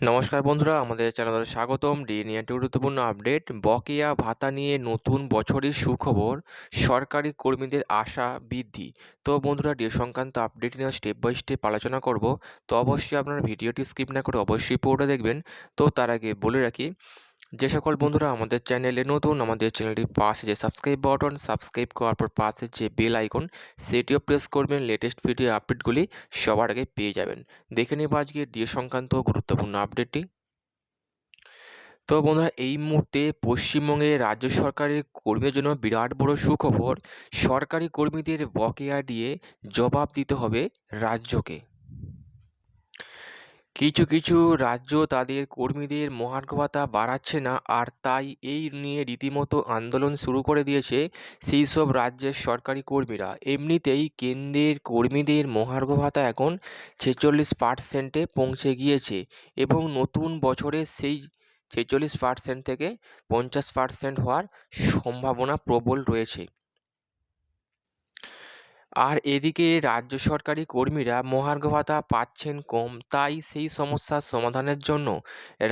নমস্কার বন্ধুরা, আমাদের চ্যানেলে স্বাগতম। ডি নিয়ে একটি গুরুত্বপূর্ণ আপডেট। বকেয়া ভাতা নিয়ে নতুন বছরের সুখবর, সরকারি কর্মীদের আশা বৃদ্ধি। তো বন্ধুরা, ডি সংক্রান্ত আপডেট নিয়ে স্টেপ বাই স্টেপ আলোচনা করব। তো অবশ্যই আপনারা ভিডিওটি স্কিপ না করে অবশ্যই পুরোটা দেখবেন। তো তার আগে বলে রাখি যে সকল বন্ধুরা আমাদের চ্যানেলে নতুন, আমাদের চ্যানেলটির পাশে যে সাবস্ক্রাইব বাটন সাবস্ক্রাইব করার পর পাশে যে বেল আইকন সেটিও প্রেস করবেন। লেটেস্ট ভিডিও আপডেটগুলি সবার আগে পেয়ে যাবেন। দেখে নেব আজকে ডিএ সংক্রান্ত গুরুত্বপূর্ণ আপডেটটি তো বন্ধুরা, এই মুহূর্তে পশ্চিমবঙ্গে রাজ্য সরকারের কর্মীদের জন্য বিরাট বড় সুখবর। সরকারি কর্মীদের বকেয়া দিয়ে জবাব দিতে হবে রাজ্যকে। কিছু কিছু রাজ্য তাদের কর্মীদের মহার্ঘ ভাতা বাড়াচ্ছে না আর তাই এই নিয়ে রীতিমতো আন্দোলন শুরু করে দিয়েছে সেই সব রাজ্যের সরকারি কর্মীরা। এমনিতেই কেন্দ্রের কর্মীদের মহার্ঘ ভাতা এখন ছেচল্লিশ পার্সেন্টে পৌঁছে গিয়েছে এবং নতুন বছরে সেই ছেচল্লিশ পার্সেন্ট থেকে পঞ্চাশ পার্সেন্ট হওয়ার সম্ভাবনা প্রবল রয়েছে। আর এদিকে রাজ্য সরকারি কর্মীরা মহার্ঘ ভাতা পাচ্ছেন কম, তাই সেই সমস্যার সমাধানের জন্য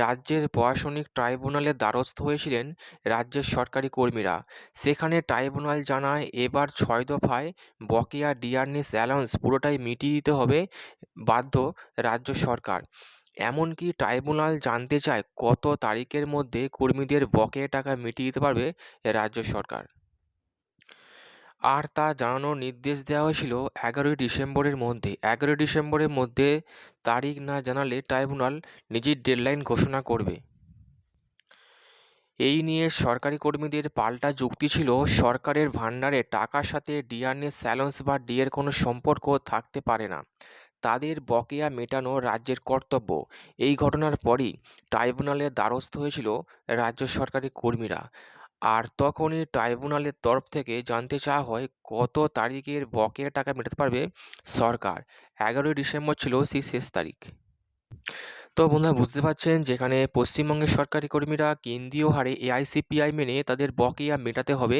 রাজ্যের প্রশাসনিক ট্রাইব্যুনালের দ্বারস্থ হয়েছিলেন রাজ্যের সরকারি কর্মীরা। সেখানে ট্রাইব্যুনাল জানায়, এবার ছয় দফায় বকেয়া ডিয়ারনেস অ্যালাউন্স পুরোটাই মিটিয়ে দিতে হবে বাধ্য রাজ্য সরকার। এমনকি ট্রাইব্যুনাল জানতে চায় কত তারিখের মধ্যে কর্মীদের বকেয়া টাকা মিটিয়ে দিতে পারবে রাজ্য সরকার। আর তা জানানোর নির্দেশ দেওয়া হয়েছিল এগারোই ডিসেম্বরের মধ্যে। এগারোই ডিসেম্বরের মধ্যে তারিখ না জানালে ট্রাইব্যুনাল নিজের ডেডলাইন ঘোষণা করবে। এই নিয়ে সরকারি কর্মীদের পাল্টা যুক্তি ছিল। সরকারের ভাণ্ডারে টাকার সাথে ডিআরএস স্যালেন্স বা ডিএর কোনো সম্পর্ক থাকতে পারে না। তাদের বকেয়া মেটানো রাজ্যের কর্তব্য। এই ঘটনার পরই ট্রাইব্যুনালের দ্বারস্থ হয়েছিল রাজ্য সরকারি কর্মীরা। আর তখনই ট্রাইব্যুনালের তরফ থেকে জানতে চাওয়া হয়, কত তারিখের বকেয়া টাকা মেটাতে পারবে সরকার? এগারোই ডিসেম্বর ছিল সেই শেষ তারিখ। তো বন্ধুরা, বুঝতে পারছেন যেখানে পশ্চিমবঙ্গের সরকারি কর্মীরা কেন্দ্রীয় হারে এআইসিপিআই মেনে তাদের বকেয়া মেটাতে হবে,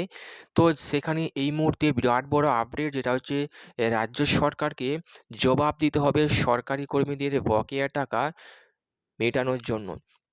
তো সেখানে এই মুহূর্তে বিরাট বড় আপডেট যেটা হচ্ছে, রাজ্য সরকারকে জবাব দিতে হবে সরকারি কর্মীদের বকেয়া টাকা মেটানোর জন্য।